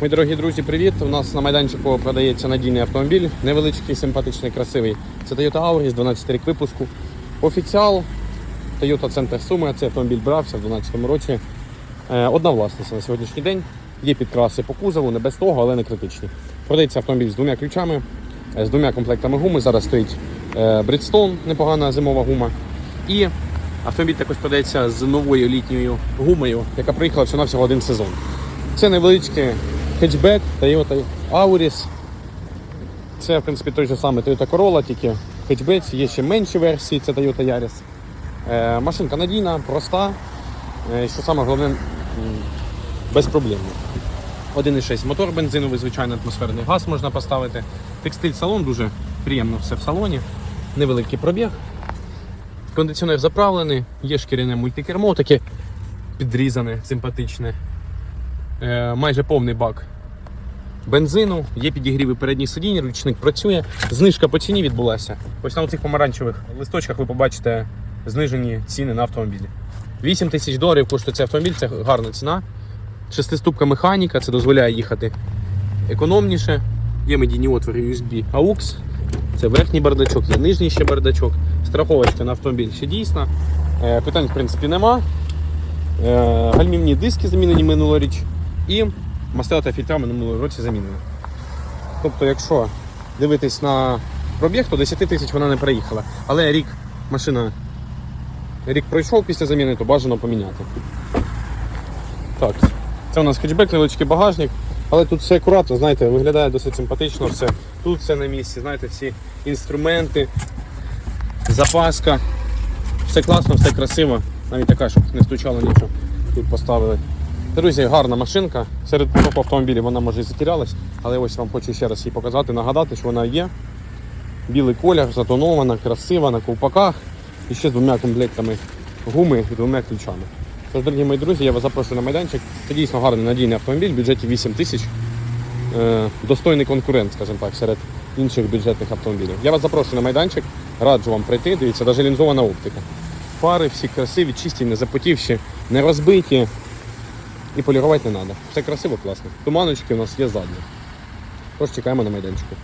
Мої дорогі друзі, привіт! У нас на майданчику продається надійний автомобіль, невеличкий, симпатичний, красивий. Це Toyota Auris, 12 рік випуску. Офіціал Toyota Центр Суми. Цей автомобіль брався в 2012 році. Е, Одна власниця на сьогоднішній день. Є підкраси по кузову, не без того, але не критичні. Продається автомобіль з двома ключами, е, з двома комплектами гуми. Зараз стоїть е, Bridgestone, непогана зимова гума. І автомобіль також продається з новою літньою гумою, яка приїхала всього всього один сезон. Це невеличкий хетчбек Toyota Auris. Це, в принципі, той же самий Toyota Corolla, тільки хетчбек, є ще менші версії, це Toyota Yaris. Е, машинка надійна, проста. Е, що саме головне, м, безпроблемна. 1,6 мотор бензиновий, звичайно, атмосферний газ можна поставити. Текстиль салон дуже приємно все в салоні. Невеликий пробіг. Кондиціонер заправлений, є шкіряне мультикермо, таке підрізане, симпатичне. Е, майже повний бак бензину, є підігріви передніх сидінь, ручник працює. Знижка по ціні відбулася. Ось на цих помаранчевих листочках ви побачите знижені ціни на автомобілі. 8 тисяч доларів коштує цей автомобіль, це гарна ціна. Шестиступка механіка, це дозволяє їхати економніше. Є медійні отвори USB AUX. Це верхній бардачок, є нижній ще бардачок. Страховочка на автомобіль ще дійсна. Е, Питань, в принципі, нема. Е, Гальмівні диски замінені минулоріч. І мастила та фільтра минулого році замінені. Тобто, якщо дивитись на пробіг, то 10 тисяч вона не проїхала. Але рік машина рік пройшов після заміни, то бажано поміняти. Так, це у нас хетчбек, невеличкий багажник, але тут все акуратно, знаєте, виглядає досить симпатично все. Тут все на місці, знаєте, всі інструменти, запаска. Все класно, все красиво. Навіть така, щоб не стучало нічого. Тут поставили. Друзі, гарна машинка. Серед топ автомобілів вона може і затерялась, але ось вам хочу ще раз її показати, нагадати, що вона є. Білий колір, затонована, красива, на ковпаках і ще з двома комплектами гуми і двома ключами. Тож, дорогі мої друзі, я вас запрошую на майданчик. Це дійсно гарний надійний автомобіль в бюджеті 8 тисяч. Е, достойний конкурент, скажімо так, серед інших бюджетних автомобілів. Я вас запрошую на майданчик, раджу вам прийти. Дивіться, навіть лінзована оптика. Фари всі красиві, чисті, не запотівші, не розбиті. І полірувати не треба. Все красиво, класно. Туманочки у нас є задні. Тож чекаємо на майданчику.